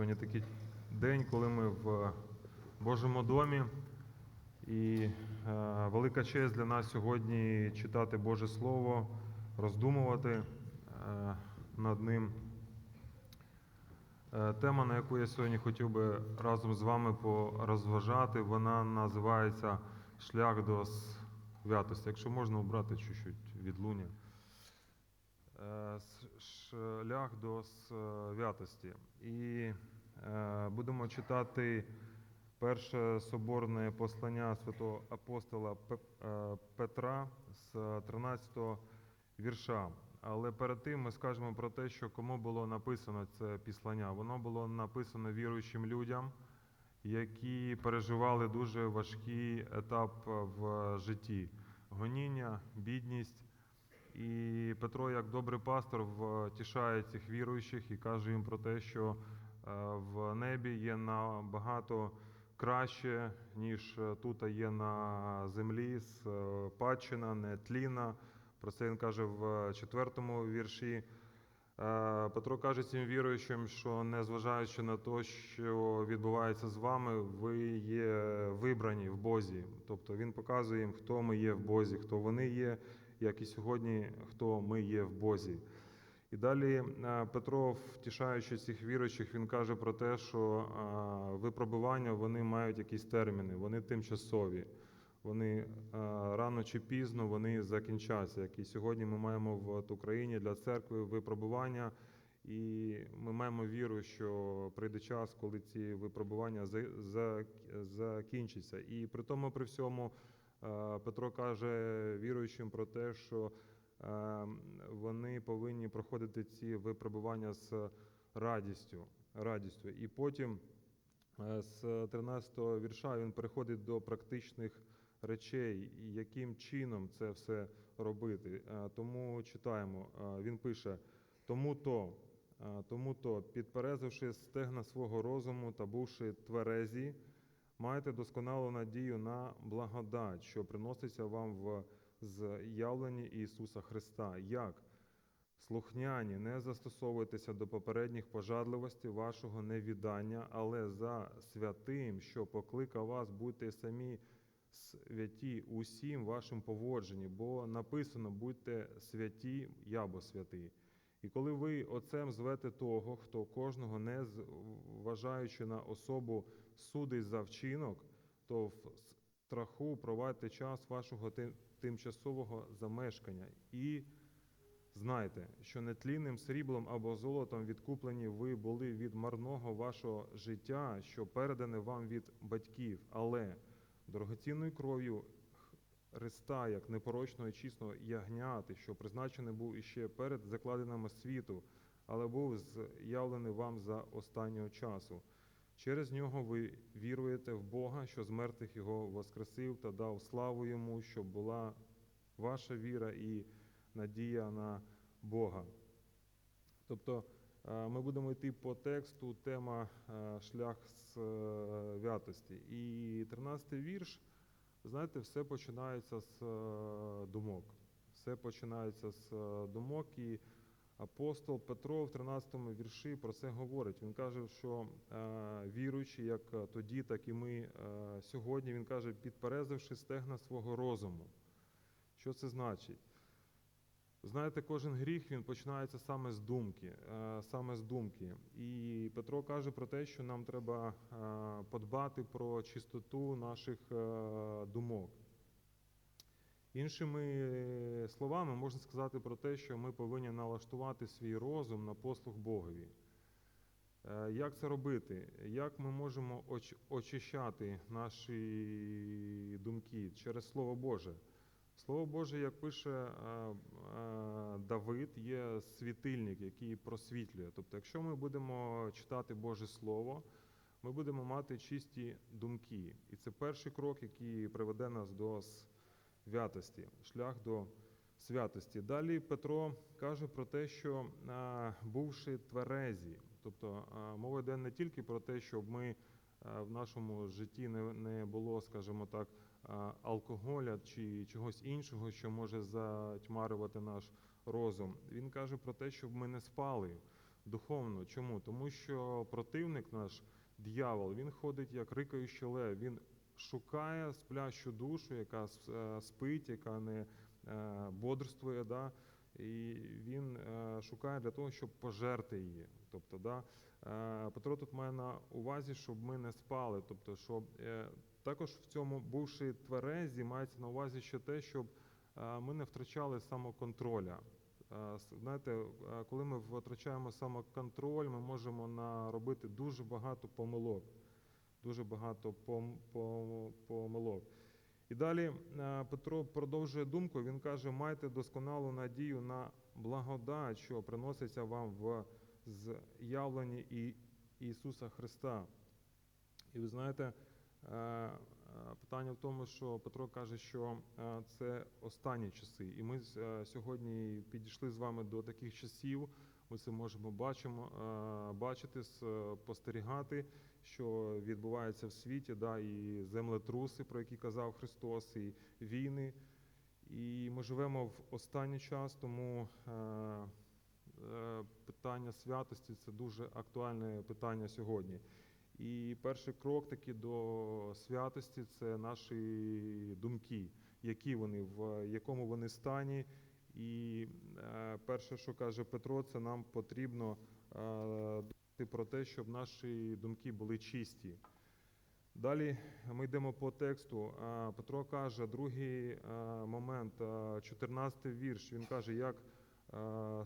Сьогодні такий день, коли ми в Божому домі. І е, велика честь для нас сьогодні читати Боже Слово, роздумувати е, над ним. Е, Тема, на яку я сьогодні хотів би разом з вами порозважати, вона називається Шлях до святості. Якщо можна обрати чуть-чуть відлуння. Е, Шлях до святості. І е, будемо читати перше соборне послання святого апостола е, Петра з 13 вірша. Але перед тим ми скажемо про те, що кому було написано це післання. Воно було написано віруючим людям, які переживали дуже важкий етап в житті: гоніння, бідність. І Петро, як добрий пастор, втішає цих віруючих і каже їм про те, що е, в небі є набагато краще, ніж е, тут є на землі, спадщина, нетлінна. Про це він каже в четвертому вірші. Е, Петро каже цим віруючим, що незважаючи на те, що відбувається з вами, ви є вибрані в Бозі. Тобто він показує їм, хто ми є в Бозі, хто вони є, як і сьогодні, хто ми є в Бозі. І далі е, Петро, втішаючи цих віруючих, він каже про те, що е, випробування вони мають якісь терміни, вони тимчасові. Вони е, рано чи пізно вони закінчаться. Як і сьогодні ми маємо в Україні для церкви випробування, і ми маємо віру, що прийде час, коли ці випробування за- за- закінчаться. І при тому, при всьому, Петро каже віруючим про те, що е, вони повинні проходити ці випробування з радістю. радістю. І потім Е, З 13 вірша він переходить до практичних речей, яким чином це все робити. Е, Тому читаємо. Е, Він пише: тому то, е, тому то, підперезавши стегна свого розуму та бувши тверезі, маєте досконалу надію на благодать, що приноситься вам в з'явленні Ісуса Христа. Як? Слухняні, не застосовуйтеся до попередніх пожадливостей вашого невідання, але за святим, що покликав вас, будьте самі святі усім вашим поводженні, бо написано будьте святі, я бо святий. І коли ви отцем звете того, хто кожного не зважаючи на особу судить за вчинок, то в страху провадьте час вашого тим- тимчасового замешкання. І Знайте, що нетлінним сріблом або золотом відкуплені ви були від марного вашого життя, що передане вам від батьків, але дорогоцінною кров'ю Христа, як непорочного і чисного ягняти, що призначений був іще перед закладеними світу, але був з'явлений вам за останнього часу. Через нього ви віруєте в Бога, що з мертвих його воскресив та дав славу йому, щоб була ваша віра і надія на Бога. Тобто е, ми будемо йти по тексту, тема е, шлях святості. І 13 вірш, знаєте, все починається з е, думок. Все починається з е, думок, і апостол Петро в 13 вірші про це говорить. Він каже, що е, віруючи, як тоді, так і ми сьогодні, він каже, підперезавши стегна свого розуму. Що це значить? Знаєте, кожен гріх він починається саме з думки, е, саме з думки. І Петро каже про те, що нам треба е, подбати про чистоту наших е, думок. Іншими словами, можна сказати про те, що ми повинні налаштувати свій розум на послуг Богові. Як це робити? Як ми можемо очищати наші думки через Слово Боже? Слово Боже, як пише е, е, Давид, є світильник, який просвітлює. Тобто, якщо ми будемо читати Боже Слово, ми будемо мати чисті думки. І це перший крок, який приведе нас до святості, шлях до святості. Далі Петро каже про те, що е, бувши тверезі, тобто мова йде не тільки про те, щоб ми в нашому житті не, не було, скажімо так, е, алкоголя чи чогось іншого, що може затьмарювати наш розум. Він каже про те, щоб ми не спали духовно. Чому? Тому що противник наш, дьявол, він ходить як рикаючий лев, він шукає сплящу душу, яка е, спить, яка не е, бодрствує, да? і він е, шукає для того, щоб пожерти її. Тобто, да? Е, Петро тут має на увазі, щоб ми не спали. Тобто, щоб е, також в цьому, бувши тверезі, мається на увазі ще те, щоб е, ми не втрачали самоконтроля. Знаєте, коли ми втрачаємо самоконтроль, ми можемо наробити дуже багато помилок. Дуже багато пом- пом- помилок. І далі Петро продовжує думку. Він каже: майте досконалу надію на благодать, що приноситься вам в з'явленні І- Ісуса Христа. І ви знаєте, е, е, питання в тому, що Петро каже, що е, це останні часи. І ми сьогодні підійшли з вами до таких часів. Ми це можемо бачимо, бачити, спостерігати, що відбувається в світі, да, і землетруси, про які казав Христос, і війни. І ми живемо в останній час, тому питання святості це дуже актуальне питання сьогодні. І перший крок таки до святості це наші думки, які вони, в якому вони стані. І е, перше, що каже Петро, це нам потрібно е, думати про те, щоб наші думки були чисті. Далі ми йдемо по тексту. Е, Петро каже, другий е, момент, е, 14 вірш. Він каже, як е,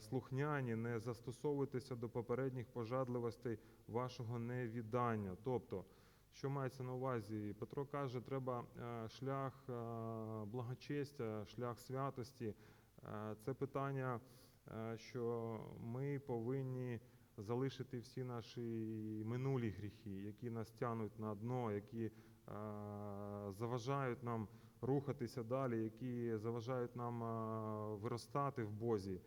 слухняні, не застосовуйтеся до попередніх пожадливостей вашого невіддання. Тобто, що мається на увазі? Петро каже, треба е, шлях е, благочестя, шлях святості. Е, Це питання, е, що ми повинні залишити всі наші минулі гріхи, які нас тянуть на дно, які е, заважають нам рухатися далі, які заважають нам е, виростати в Бозі.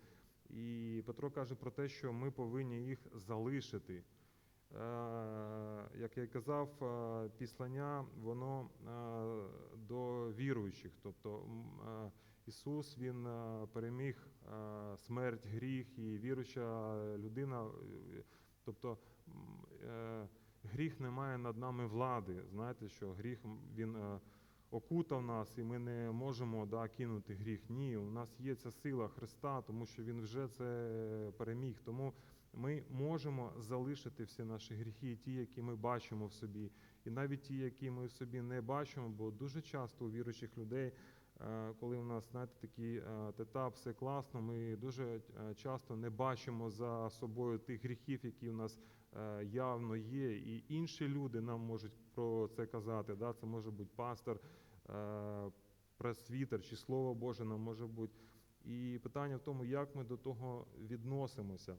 І Петро каже про те, що ми повинні їх залишити. Е, Як я казав, е, післання воно е, до віруючих. Тобто Ісус Він переміг смерть, гріх, і віруюча людина, тобто гріх не має над нами влади. Знаєте, що гріх він окутав нас, і ми не можемо да, кинути гріх. Ні, у нас є ця сила Христа, тому що Він вже це переміг. Тому ми можемо залишити всі наші гріхи, ті, які ми бачимо в собі, і навіть ті, які ми в собі не бачимо, бо дуже часто у віруючих людей, коли у нас знаєте, такий е, етап, все класно, ми дуже е, часто не бачимо за собою тих гріхів, які у нас е, явно є, і інші люди нам можуть про це казати. Да? Це може бути пастор, е, пресвітер чи Слово Боже нам може бути. І питання в тому, як ми до того відносимося.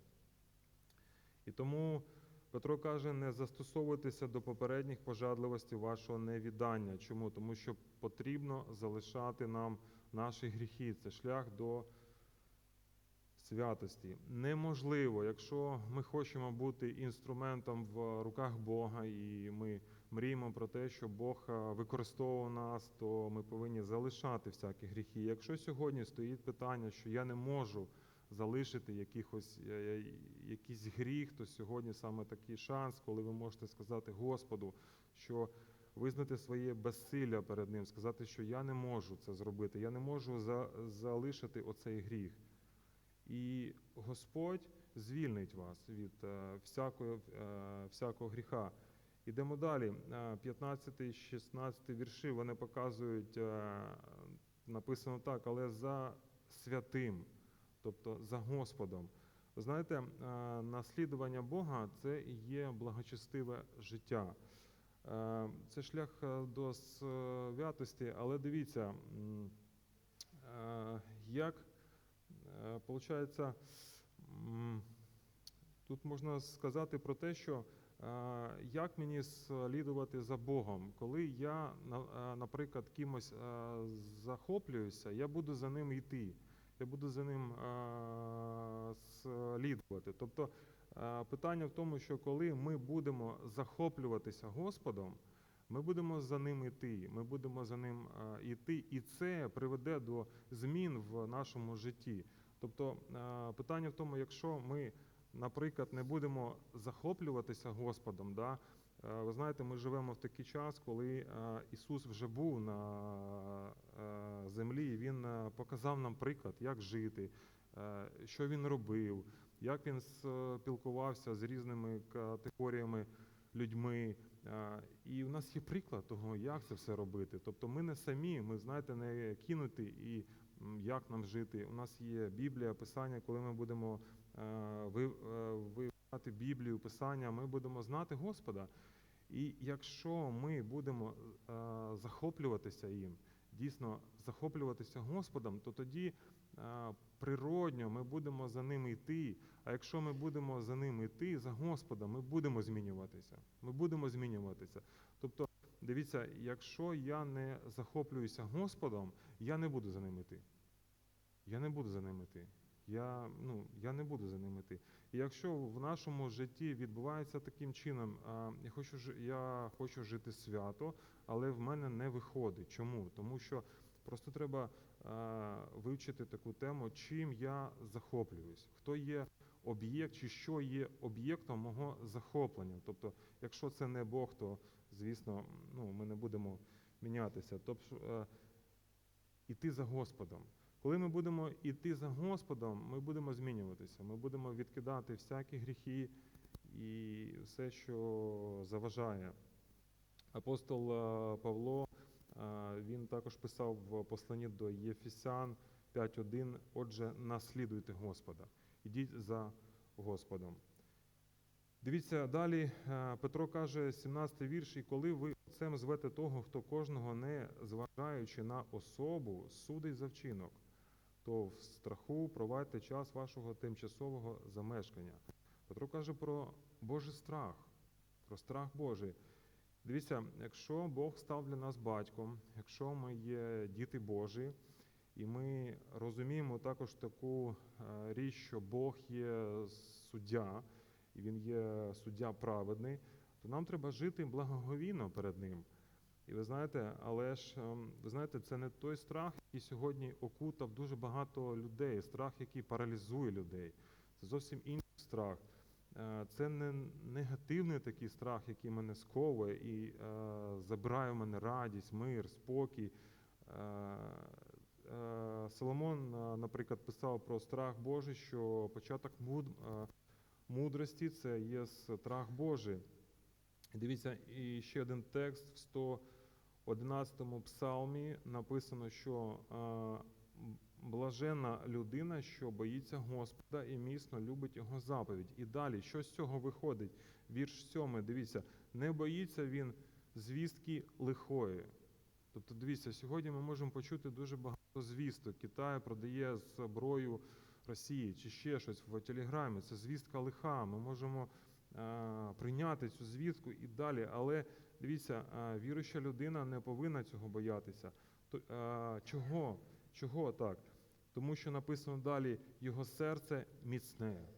І тому Петро каже, не застосовуйтеся до попередніх пожадливостей вашого невіддання. Чому? Тому що потрібно залишати нам наші гріхи. Це шлях до святості. Неможливо, якщо ми хочемо бути інструментом в руках Бога, і ми мріємо про те, що Бог е, використовував нас, то ми повинні залишати всякі гріхи. Якщо сьогодні стоїть питання, що я не можу залишити якихось, е, е, якийсь гріх, то сьогодні саме такий шанс, коли ви можете сказати Господу, що визнати своє безсилля перед Ним, сказати, що я не можу це зробити, я не можу за, залишити оцей гріх. І Господь звільнить вас від е, всякої, е, всякого гріха. Ідемо далі. 15-16 вірші вони показують, написано так, але за святим, тобто за Господом. Ви знаєте, е, наслідування Бога це є благочестиве життя. Е, Це шлях е, до святості, але дивіться, як м, тут можна сказати про те, що як мені слідувати за Богом, коли я, наприклад, кимось захоплююся, я буду за ним йти, я буду за ним е, слідувати. Тобто е, питання в тому, що коли ми будемо захоплюватися Господом, ми будемо за ним йти, ми будемо за ним е, йти, і це приведе до змін в нашому житті. Тобто е, питання в тому, якщо ми наприклад, не будемо захоплюватися Господом, да, е, ви знаєте, ми живемо в такий час, коли е, Ісус вже був на е, землі, і Він е, показав нам приклад, як жити, е, що Він робив, як Він спілкувався з різними категоріями людьми. Е, І в нас є приклад того, як це все робити. Тобто ми не самі, ми знаєте, не кинуті і як нам жити. У нас є Біблія, Писання, коли ми будемо е, ви- вивчати Біблію, Писання, ми будемо знати Господа. І якщо ми будемо е, захоплюватися їм, дійсно захоплюватися Господом, то тоді е, природньо ми будемо за ним йти. А якщо ми будемо за ним йти, за Господом, ми будемо змінюватися. Ми будемо змінюватися. Тобто, дивіться, якщо я не захоплююся Господом, я не буду за ним йти. Я не буду за ним йти. Я, ну, я не буду за ним йти. І якщо в нашому житті відбувається таким чином, я хочу, я хочу жити свято, але в мене не виходить. Чому? Тому що просто треба вивчити таку тему, чим я захоплююсь, хто є об'єкт чи що є об'єктом мого захоплення. Тобто, якщо це не Бог, то звісно, ну, ми не будемо мінятися. Тобто, іти за Господом. Коли ми будемо йти за Господом, ми будемо змінюватися. Ми будемо відкидати всякі гріхи і все, що заважає. Апостол е, Павло е, він також писав в посланні до Єфесян 5.1, отже, наслідуйте Господа, ідіть за Господом. Дивіться далі, е, Петро каже, 17 вірш, і коли ви отцем звете того, хто кожного не зважаючи на особу, судить за вчинок, то в страху провадьте час вашого тимчасового замешкання. Петро каже про Божий страх, про страх Божий. Дивіться, якщо Бог став для нас батьком, якщо ми є діти Божі, і ми розуміємо також таку е, річ, що Бог є суддя, і Він є суддя праведний, то нам треба жити благоговійно перед Ним. І ви знаєте, але ж ем, ви знаєте, це не той страх, який сьогодні окутав дуже багато людей, страх, який паралізує людей. Це зовсім інший страх. Е, Це не негативний такий страх, який мене сковує і е, забирає в мене радість, мир, спокій. Е, Соломон, наприклад, писав про страх Божий, що початок мудрості це є страх Божий. Дивіться, і ще один текст в 111 псалмі написано, що е, блажена людина, що боїться Господа і міцно любить його заповідь. І далі, що з цього виходить? Вірш 7, дивіться, не боїться він звістки лихої. Тобто, дивіться, сьогодні ми можемо почути дуже багато звісток. Китай продає зброю Росії чи ще щось в Телеграмі. Це звістка лиха. Ми можемо е, прийняти цю звістку і далі. Але дивіться, віруюча людина не повинна цього боятися. Чого? Чого так? Тому що написано далі, його серце міцне.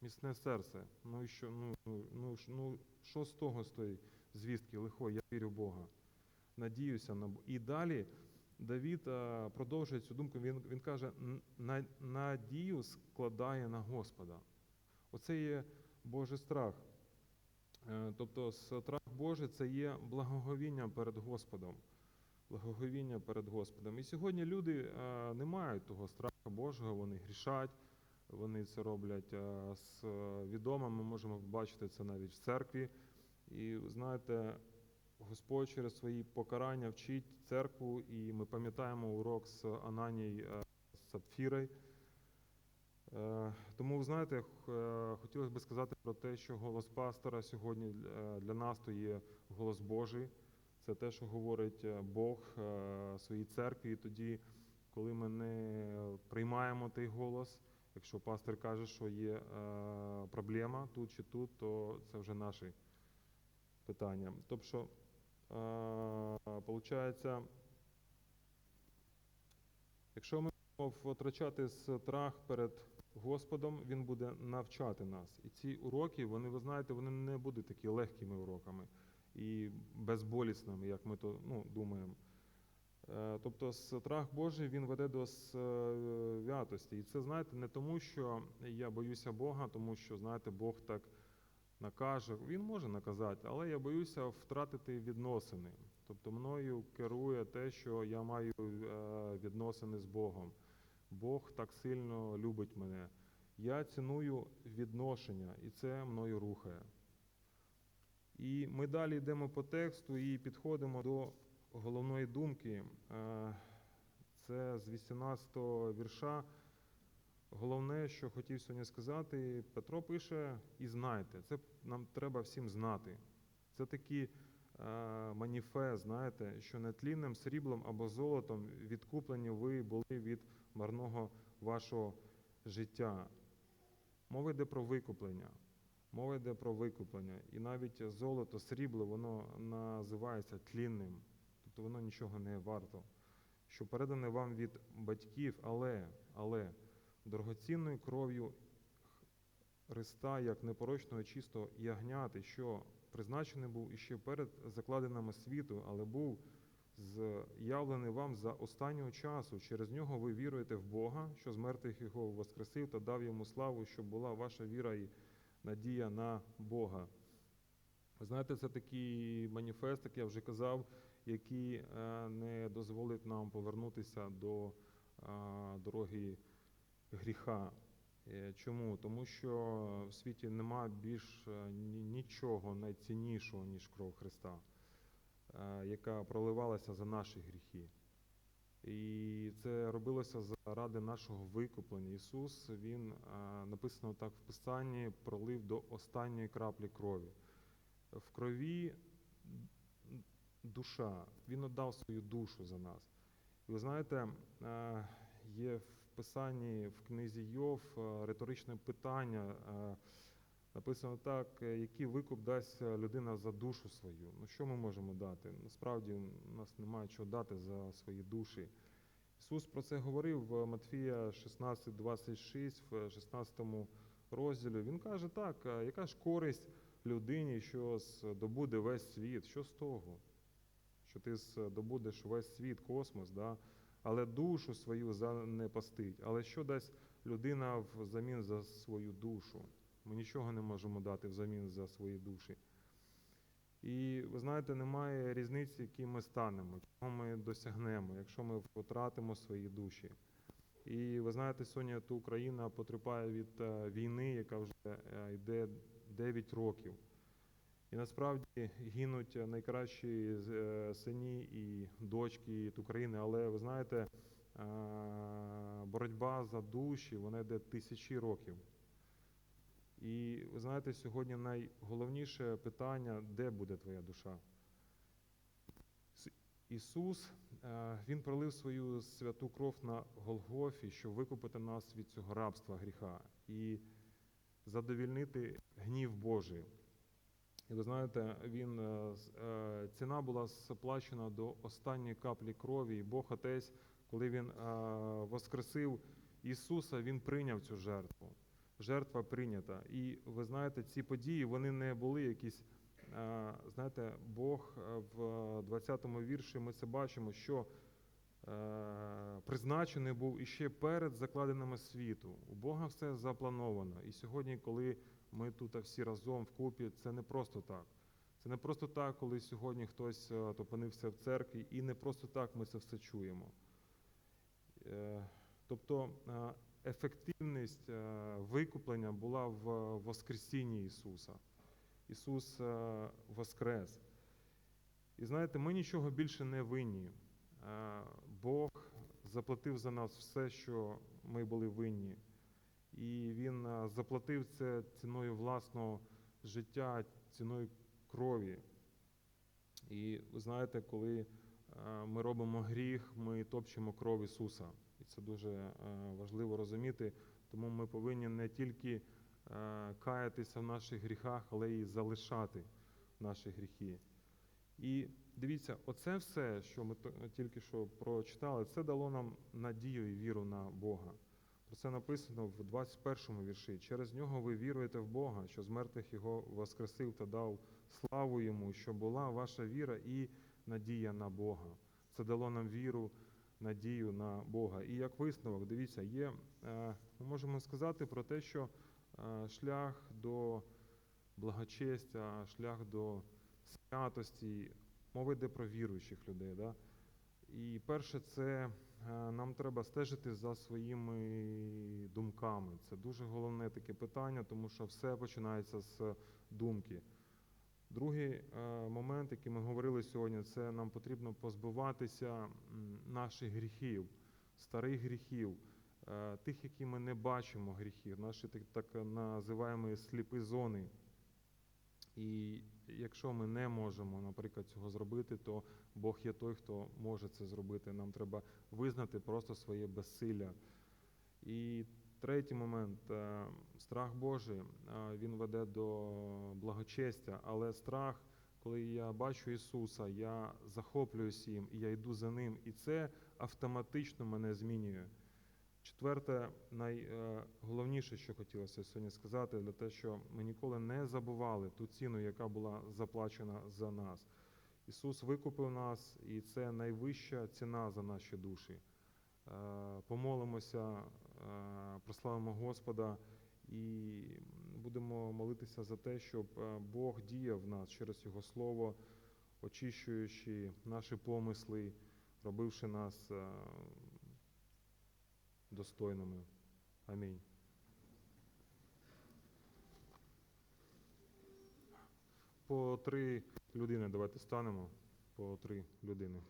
Міцне серце. Ну і що, ну, ну, ну, ну, що з того з тої звістки лихої? Я вірю в Бога. Надіюся на Бога. І далі Давід е, продовжує цю думку. Він, він каже: надію складає на Господа. Оце є Божий страх. Е, Тобто страх Божий це є благоговіння перед Господом. Благоговіння перед Господом. І сьогодні люди е, не мають того страху Божого, вони грішать, вони це роблять е, з відомо. Ми можемо бачити це навіть в церкві. І знаєте, Господь через свої покарання вчить церкву, і ми пам'ятаємо урок з Ананій. Е, Тому, ви знаєте, е, хотілося б сказати про те, що голос пастора сьогодні е, для нас то є голос Божий. Це те, що говорить е, Бог е, своїй церкві. І тоді, коли ми не приймаємо той голос, якщо пастор каже, що є е, проблема тут чи тут, то це вже наші питання. Тобто, виходить, якщо ми втрачати страх перед Господом, Він буде навчати нас. І ці уроки, вони, ви знаєте, вони не будуть такі легкими уроками і безболісними, як ми то ну, думаємо. Е, Тобто страх Божий він веде до святості. І це, знаєте, не тому, що я боюся Бога, тому що, знаєте, Бог так накаже. Він може наказати, але я боюся втратити відносини. Тобто мною керує те, що я маю е, відносини з Богом. Бог так сильно любить мене. Я ціную відношення, і це мною рухає. І ми далі йдемо по тексту і підходимо до головної думки. Е, Це з 18-го вірша. Головне, що хотів сьогодні сказати, Петро пише і знайте. Це нам треба всім знати. Це такий е, маніфест, знаєте, що нетлінним сріблом або золотом відкуплені ви були від марного вашого життя. Мова йде про викуплення. Мова йде про викуплення. І навіть золото, срібло, воно називається тлінним, тобто воно нічого не варто. Що передане вам від батьків, але, але дорогоцінною кров'ю Христа, як непорочного чистого ягняти, що призначений був іще перед закладеними світу, але був з'явлений вам за останнього часу. Через нього ви віруєте в Бога, що з мертвих його воскресив та дав йому славу, щоб була ваша віра і надія на Бога. Знаєте, це такий маніфест, як я вже казав, який е, не дозволить нам повернутися до е, дороги гріха. Е, Чому? Тому що в світі нема більш нічого найціннішого, ніж кров Христа, яка проливалася за наші гріхи. І це робилося заради нашого викуплення. Ісус, Він е, написано так в Писанні, пролив до останньої краплі крові. В крові душа, Він віддав свою душу за нас. І ви знаєте, е, є в Писанні в книзі Йов е, риторичне питання. Написано так, е, який викуп дасть е, людина за душу свою. Ну що ми можемо дати? Насправді у нас немає чого дати за свої душі. Ісус про це говорив в Матфія 16:26, в 16 розділі. Він каже так, яка ж користь людині, що здобуде весь світ? Що з того? Що ти здобудеш весь світ, космос, да? але душу свою занепастить. Але що дасть людина взамін за свою душу? Ми нічого не можемо дати взамін за свої душі. І ви знаєте, немає різниці, які ми станемо, чого ми досягнемо, якщо ми втратимо свої душі. І ви знаєте, сьогодні то Україна потерпає від е, війни, яка вже е, йде 9 років. І насправді гинуть найкращі е, сині і дочки від України, але ви знаєте, боротьба за душі, вона йде тисячі років. І ви знаєте, сьогодні найголовніше питання, де буде твоя душа? Ісус, е, Він пролив свою святу кров на Голгофі, щоб викупити нас від цього рабства гріха і задовільнити гнів Божий. І ви знаєте, він, е, е, ціна була сплачена до останньої каплі крові, і Бог Отець, коли Він воскресив Ісуса, Він прийняв цю жертву. Жертва прийнята. І ви знаєте, ці події вони не були якісь. е, Знаєте, Бог е, в 20-му вірші ми це бачимо, що е, призначений був іще перед закладеними світу. У Бога все заплановано. І сьогодні, коли ми тут всі разом вкупі, це не просто так. Це не просто так, коли сьогодні хтось опинився в церкві, і не просто так ми це все чуємо. Тобто ефективність е, викуплення була в Воскресінні Ісуса. Ісус е, воскрес. І знаєте, ми нічого більше не винні. Е, Бог заплатив за нас все, що ми були винні. І Він заплатив це ціною власного життя, ціною крові. І ви знаєте, коли ми робимо гріх, ми топчемо кров Ісуса. І це дуже е, важливо розуміти. Тому ми повинні не тільки е, каятися в наших гріхах, але й залишати наші гріхи. І дивіться, оце все, що ми тільки що прочитали, це дало нам надію і віру на Бога. Про це написано в 21 вірші. Через нього ви віруєте в Бога, що з мертвих його воскресив та дав славу йому, що була ваша віра і надія на Бога. це дало нам віру, надію на Бога. І як висновок, дивіться, є, е, ми можемо сказати про те, що е, шлях до благочестя, шлях до святості, мова йде про віруючих людей. Да? І перше, це е, нам треба стежити за своїми думками. Це дуже головне таке питання, тому що все починається з думки. Другий е, момент, який ми говорили сьогодні, це нам потрібно позбуватися наших гріхів, старих гріхів, е, тих, які ми не бачимо гріхів, наші так, так називаємо сліпі зони. І якщо ми не можемо, наприклад, цього зробити, то Бог є той, хто може це зробити. Нам треба визнати просто своє безсилля. І третій момент е, страх Божий, е, він веде до благочестя, але страх, коли я бачу Ісуса, я захоплююсь їм, і я йду за ним, і це автоматично мене змінює. Четверте, найголовніше, що хотілося сьогодні сказати, для те, що ми ніколи не забували ту ціну, яка була заплачена за нас. Ісус викупив нас, і це найвища ціна за наші душі. Е, Помолимося, прославимо Господа і будемо молитися за те, щоб е, Бог діяв в нас через Його Слово, очищуючи наші помисли, робивши нас е, достойними. Амінь. По три людини давайте станемо. По три людини.